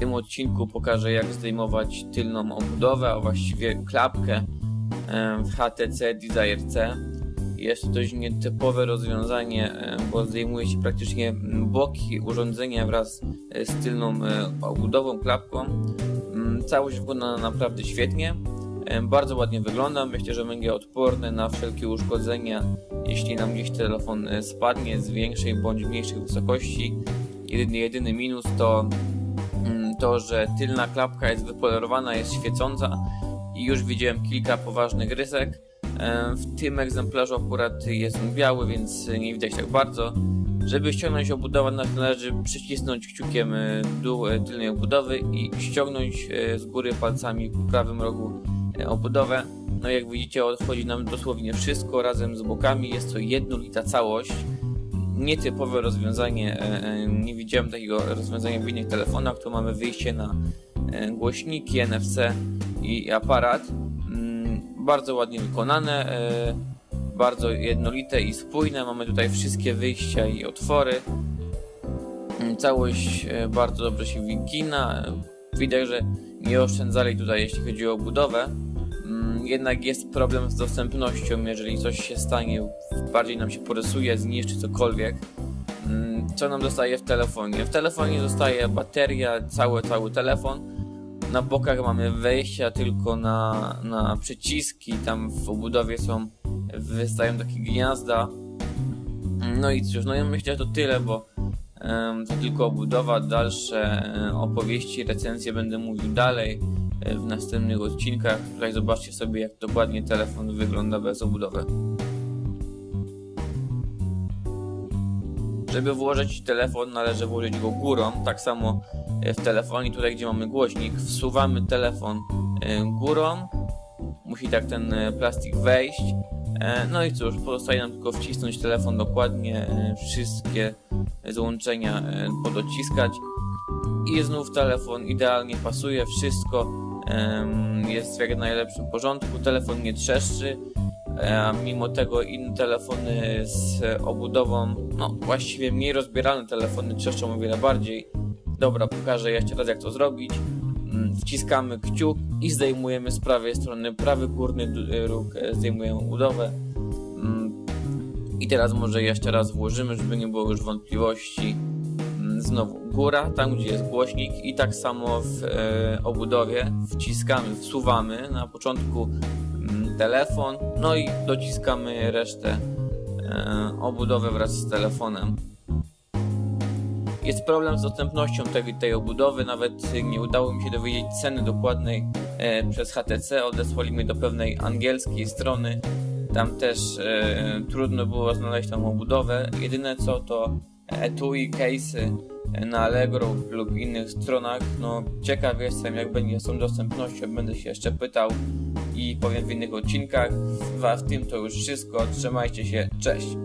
tym odcinku pokażę jak zdejmować tylną obudowę, a właściwie klapkę w HTC Desire C. Jest to dość nietypowe rozwiązanie, bo zdejmuje się praktycznie boki urządzenia wraz e, z tylną e, obudową, klapką. Mm, Całość wygląda naprawdę świetnie. Bardzo ładnie wygląda. Myślę, że będzie odporny na wszelkie uszkodzenia, jeśli nam gdzieś telefon e, spadnie z większej bądź mniejszej wysokości. Jedyny, jedyny minus to to, że tylna klapka jest wypolerowana, jest świecąca i już widziałem kilka poważnych rysek. W tym egzemplarzu akurat jest on biały, więc nie widać tak bardzo. Żeby ściągnąć obudowę, należy przycisnąć kciukiem e, dół e, tylnej obudowy i ściągnąć e, z góry palcami w prawym rogu obudowę. No jak widzicie, odchodzi nam dosłownie wszystko razem z bokami. Jest to jednolita całość nietypowe rozwiązanie. e, e, Nie widziałem takiego rozwiązania w innych telefonach. Tu mamy wyjście na e, głośniki, NFC i aparat. Mm, Bardzo ładnie wykonane, bardzo jednolite i spójne. Mamy tutaj wszystkie wyjścia i otwory. Mm, Całość bardzo dobrze się wygina. Widać, że nie oszczędzali tutaj, jeśli chodzi o budowę. Jednak jest problem z dostępnością, jeżeli coś się stanie, bardziej nam się porysuje, zniszczy cokolwiek. Mm, Co nam zostaje w telefonie? W telefonie zostaje bateria, cały, cały telefon. Na bokach mamy wejścia tylko na, na przyciski, tam w obudowie są, wystają takie gniazda. No i cóż, no ja myślę, że to tyle, bo em, to tylko obudowa, dalsze e, opowieści, recenzje będę mówił dalej w następnych odcinkach. Tutaj zobaczcie sobie, jak dokładnie telefon wygląda bez obudowy. Żeby włożyć telefon, należy włożyć go górą. Tak samo e, w telefonie, tutaj gdzie mamy głośnik, wsuwamy telefon e, górą. Musi tak ten e, plastik wejść. E, No i cóż, pozostaje nam tylko wcisnąć telefon dokładnie, e, wszystkie złączenia e, podociskać i znów telefon idealnie pasuje, wszystko jest w jak najlepszym porządku, telefon nie trzeszczy, e, a mimo tego inne telefony z obudową, no właściwie mniej rozbierane telefony trzeszczą o wiele bardziej. Dobra, pokażę jeszcze raz jak to zrobić. Mm, Wciskamy kciuk i zdejmujemy z prawej strony prawy górny d- róg, e, zdejmujemy budowę. Mm, I teraz może jeszcze raz włożymy, żeby nie było już wątpliwości. Znowu góra, tam gdzie jest głośnik i tak samo w e, obudowie wciskamy, wsuwamy na początku mm, telefon, no i dociskamy resztę e, obudowy wraz z telefonem. Jest problem z dostępnością tej, tej obudowy, nawet nie udało mi się dowiedzieć ceny dokładnej e, przez HTC, odesłali mnie do pewnej angielskiej strony. Tam też trudno było znaleźć tą obudowę. Jedyne co to etui, case'y na Allegro lub innych stronach. No, ciekaw jestem, jak będzie z tą dostępnością. Będę się jeszcze pytał i powiem w innych odcinkach. W tym to już wszystko. Trzymajcie się. Cześć.